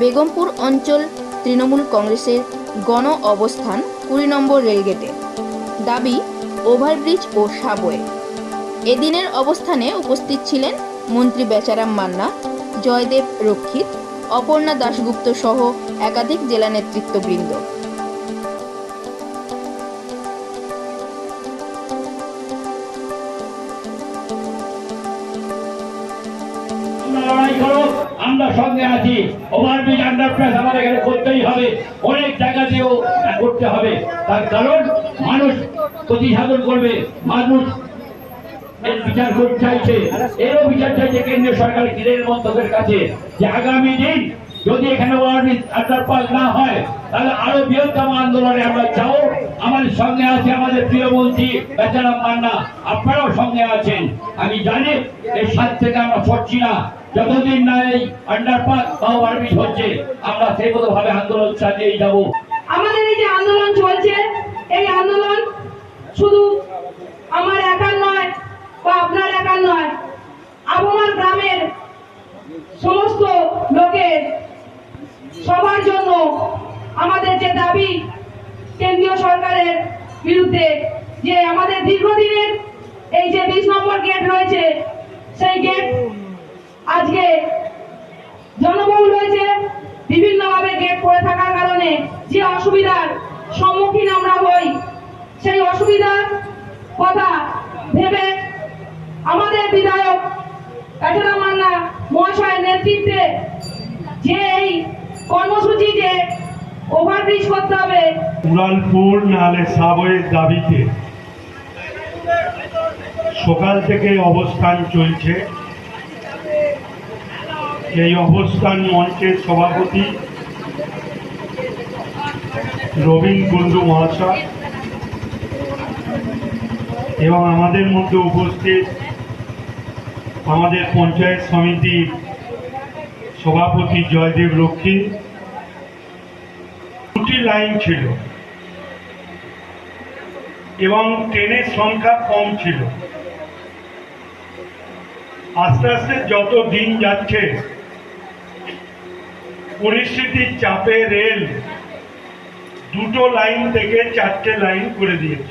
বেগমপুর অঞ্চল তৃণমূল কংগ্রেসের গণ অবস্থান কুড়ি নম্বর রেলগেটে। দাবি, ওভারব্রিজ ও সাবওয়ে। এদিনের অবস্থানে উপস্থিত ছিলেন মন্ত্রী বেচারাম মান্না, জয়দেব রক্ষিত, অপর্ণা দাশগুপ্ত সহ একাধিক জেলা নেতৃত্ববৃন্দ। সঙ্গে আছি। ওভারব্রিজ আন্ডারপাস আমাদের এখানে করতেই হবে। অনেক জায়গা দিয়েও করতে হবে। তার কারণ, মানুষ প্রতিসাধন করবে। মানুষ বিচার করতে চাইছে। এরও বিচার চাইছে কেন্দ্রীয় সরকার কেন্দ্রের মন্ত্রকের কাছে যে আগামী দিন যদি এখানে আন্ডারপাস না হয়, তাহলে আরও বৃহত্তম আন্দোলনে আমরা যাও আমাদের সঙ্গে আছে আমাদের প্রিয় মন্ত্রী বেচারাম মান্না। আপনারাও সঙ্গে আছেন। আমি জানি এই সাত থেকে আমরা সরছি না। যতদিন না এই আন্ডারপাস বা ওভারব্রিজ হচ্ছে, আমরা সেই মতো ভাবে আন্দোলন চালিয়ে যাব। আমাদের এই যে আন্দোলন চলছে, এই আন্দোলন শুধু আমার একার নয় বা আপনার একার নয় আবহাওয়ার গ্রামের সমস্ত লোকের সবার জন্য আমাদের যে দাবি কেন্দ্রীয় সরকারের বিরুদ্ধে যে আমাদের দীর্ঘদিনের এই যে বিশ নম্বর গেট রয়েছে, সেই গেট আজকে জনবহুল হয়েছে বিভিন্নভাবে গেট পড়ে থাকার কারণে যে অসুবিধার সম্মুখীন আমরা হই, সেই অসুবিধার কথা ভেবে আমাদের বিধায়ক কাজরা মান্না মহাশয়ের নেতৃত্বে যে এই কর্মসূচি যে ওভারব্রিজ করতে হবে। উড়ালপুর নাহলে সাবয়ের দাবিতে সকাল থেকে অবস্থান চলছে। এই অবস্থান মঞ্চের সভাপতি রবীন কুণ্ডু মহাশয় এবং আমাদের মধ্যে উপস্থিত আমাদের পঞ্চায়েত সমিতির সভাপতি জয়দেব রক্ষী। দুটি লাইন ছিল এবং ট্রেনের সংখ্যা কম ছিল। আস্তে আস্তে যত দিন যাচ্ছে পরিস্থিতির চাপে রেল দুটো লাইন থেকে চারটে লাইন করে দিয়েছে।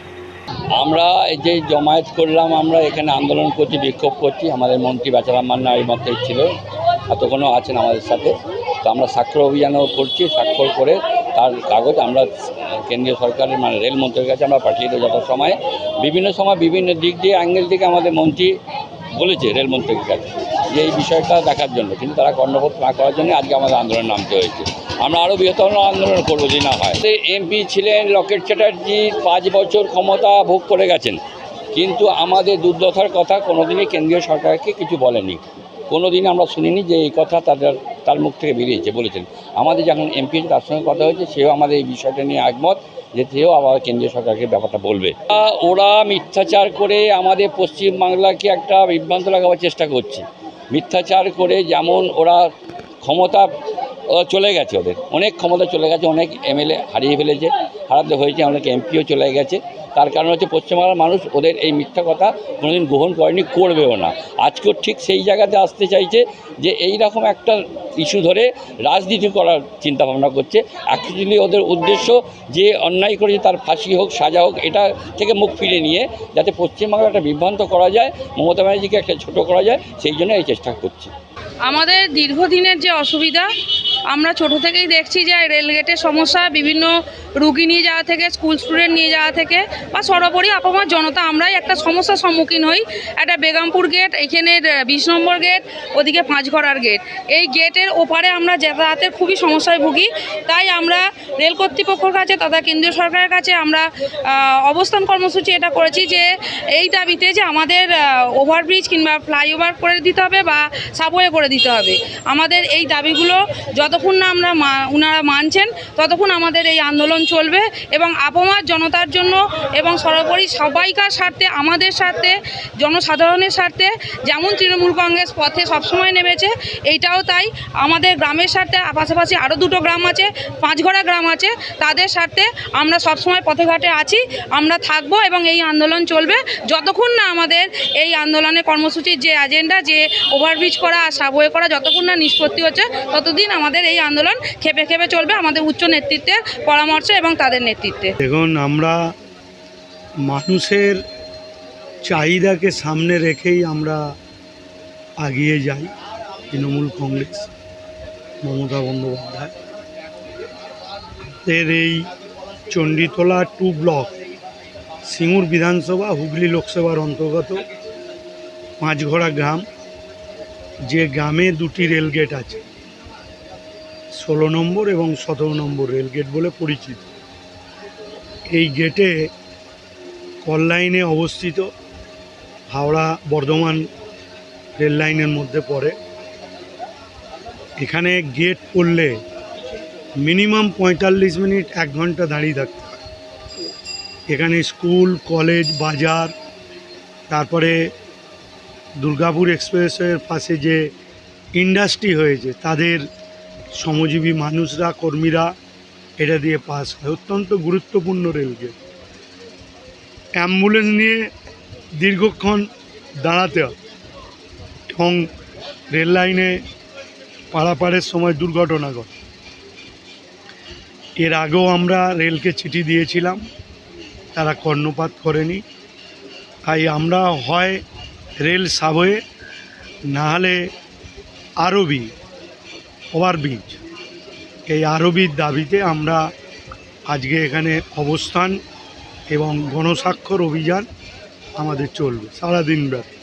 আমরা এই যে জমায়েত করলাম, আমরা এখানে আন্দোলন করছি, বিক্ষোভ করছি। আমাদের মন্ত্রী বেচারাম মান্না এই মধ্যে ছিল, এতক্ষণও আছেন আমাদের সাথে। তো আমরা স্বাক্ষর অভিযানও করছি, স্বাক্ষর করে তার কাগজ আমরা কেন্দ্রীয় সরকারের মানে রেল মন্ত্রীর কাছে আমরা পাঠিয়ে দেবো যত সময় বিভিন্ন সময় বিভিন্ন দিক দিয়ে, অ্যাঙ্গেল থেকে আমাদের মন্ত্রী বলেছে রেলমন্ত্রীর কাছে। যে এই বিষয়টা দেখার জন্য, কিন্তু তারা কর্ণপাত না করার জন্য আজকে আমাদের আন্দোলন নামতে হয়েছে। আমরা আরও বৃহত্তর আন্দোলন করব যদি না হয়। এমপি ছিলেন লকেট চ্যাটার্জি, পাঁচ বছর ক্ষমতা ভোগ করে গেছেন। কিন্তু আমাদের দুর্দশার কথা কোনোদিনই কেন্দ্রীয় সরকারকে কিছু বলেনি। কোনোদিন আমরা শুনিনি যে এই কথা তাদের, তার মুখ থেকে বেরিয়েছে, বলেছেন। আমাদের যখন এমপি তার সঙ্গে কথা হয়েছে, সেও আমাদের এই বিষয়টা নিয়ে একমত যে সেও আবার কেন্দ্রীয় সরকারকে ব্যাপারটা বলবে। ওরা মিথ্যাচার করে আমাদের পশ্চিমবাংলাকে একটা বিভ্রান্ত লাগাবার চেষ্টা করছে। মিথ্যাচার করে যেমন ওরা ক্ষমতা চলে গেছে ওদের। অনেক ক্ষমতা চলে গেছে, অনেক এমএলএ হারিয়ে ফেলেছে, হারাতে হয়েছে, অনেক এমপিও চলে গেছে। তার কারণ হচ্ছে পশ্চিমবাংলার মানুষ ওদের এই মিথ্যা কথা কোনোদিন গ্রহণ করেনি, করবেও না। আজকেও ঠিক সেই জায়গাতে আসতে চাইছে যে এই রকম একটা ইস্যু ধরে রাজনীতি করার চিন্তা ভাবনা করছে। অ্যাকচুয়ালি ওদের উদ্দেশ্য যে অন্যায় করেছে তার ফাঁসি হোক, সাজা হোক, এটা থেকে মুখ ফিরে নিয়ে যাতে পশ্চিমবাংলাটা বিভ্রান্ত করা যায়, মমতা ব্যানার্জিকে একটা ছোটো করা যায়, সেই জন্য এই চেষ্টা করছি। আমাদের দীর্ঘদিনের যে অসুবিধা আমরা ছোট থেকেই দেখছি যে রেলগেটের সমস্যা, বিভিন্ন রুগী নিয়ে যাওয়া থেকে, স্কুল স্টুডেন্ট নিয়ে যাওয়া থেকে, বা সর্বোপরি আপামার জনতা আমরাই একটা সমস্যার সম্মুখীন হই। একটা বেগামপুর গেট এখানের বিশ নম্বর গেট, ওদিকে পাঁচঘরার গেট। এই গেটের ওপারে আমরা যাতায়াতের খুবই সমস্যায় ভুগি। তাই আমরা রেল কর্তৃপক্ষের কাছে তথা কেন্দ্রীয় সরকারের কাছে আমরা অবস্থান কর্মসূচি এটা করেছি যে, এই দাবিতে যে আমাদের ওভারব্রিজ কিংবা ফ্লাইওভার করে দিতে হবে বা সাবওয়ে করে দিতে হবে। আমাদের এই দাবিগুলো যতক্ষণ না আমরা মা- উনারা মানছেন, ততক্ষণ আমাদের এই আন্দোলন চলবে এবং আপমার জনতার জন্য এবং সর্বোপরি সবাইকার স্বার্থে, আমাদের স্বার্থে, জনসাধারণের স্বার্থে, যেমন তৃণমূল কংগ্রেস পথে সবসময় নেমেছে, এইটাও তাই। আমাদের গ্রামের স্বার্থে, পাশাপাশি আরও দুটো গ্রাম আছে পাঁচঘড়া গ্রাম আছে, তাদের স্বার্থে আমরা সবসময় পথে ঘাটে আছি, আমরা থাকব এবং এই আন্দোলন চলবে। যতক্ষণ না আমাদের এই আন্দোলনের কর্মসূচির যে এজেন্ডা যে ওভারব্রিজ করা আর সাবওয়ে করা, যতক্ষণ না নিষ্পত্তি হচ্ছে, ততদিন আমাদের আমাদের এই আন্দোলন খেপে খেপে চলবে আমাদের উচ্চ নেতৃত্বের পরামর্শ এবং তাদের নেতৃত্বে। দেখুন, আমরা মানুষের চাহিদাকে সামনে রেখেই আমরা এগিয়ে যাই, তৃণমূল কংগ্রেস, মমতা বন্দ্যোপাধ্যায়। এর এই চণ্ডীতলা টু ব্লক, সিঙ্গুর বিধানসভা, হুগলি লোকসভার অন্তর্গত পাঁচঘোড়া গ্রাম, যে গ্রামে দুটি রেলগেট আছে ষোলো নম্বর এবং সতেরো নম্বর রেলগেট বলে পরিচিত। এই গেটে কল লাইনে অবস্থিত হাওড়া বর্ধমান রেল লাইনের মধ্যে পড়ে। এখানে গেট পড়লে মিনিমাম পঁয়তাল্লিশ মিনিট এক ঘণ্টা দাঁড়িয়ে থাকতে এখানে স্কুল, কলেজ, বাজার, তারপরে দুর্গাপুর এক্সপ্রেসের পাশে যে ইন্ডাস্ট্রি হয়েছে, তাদের শ্রমজীবী মানুষরা, কর্মীরা এটা দিয়ে পাস হয়। অত্যন্ত গুরুত্বপূর্ণ রেলগেট। অ্যাম্বুলেন্স নিয়ে দীর্ঘক্ষণ দাঁড়াতে হয় এবং রেল লাইনে সময় দুর্ঘটনা ঘটে। এর আগেও আমরা রেলকে চিঠি দিয়েছিলাম, তারা কর্ণপাত করেনি। তাই আমরা হয় রেল সাবওয়ে না হলে আরবি ওভারব্রিজ। এই আরবির দাবিতে আমরা আজকে এখানে অবস্থান এবং গণস্বাক্ষর অভিযান আমাদের চলবে, সারাদিন ব্যাপী।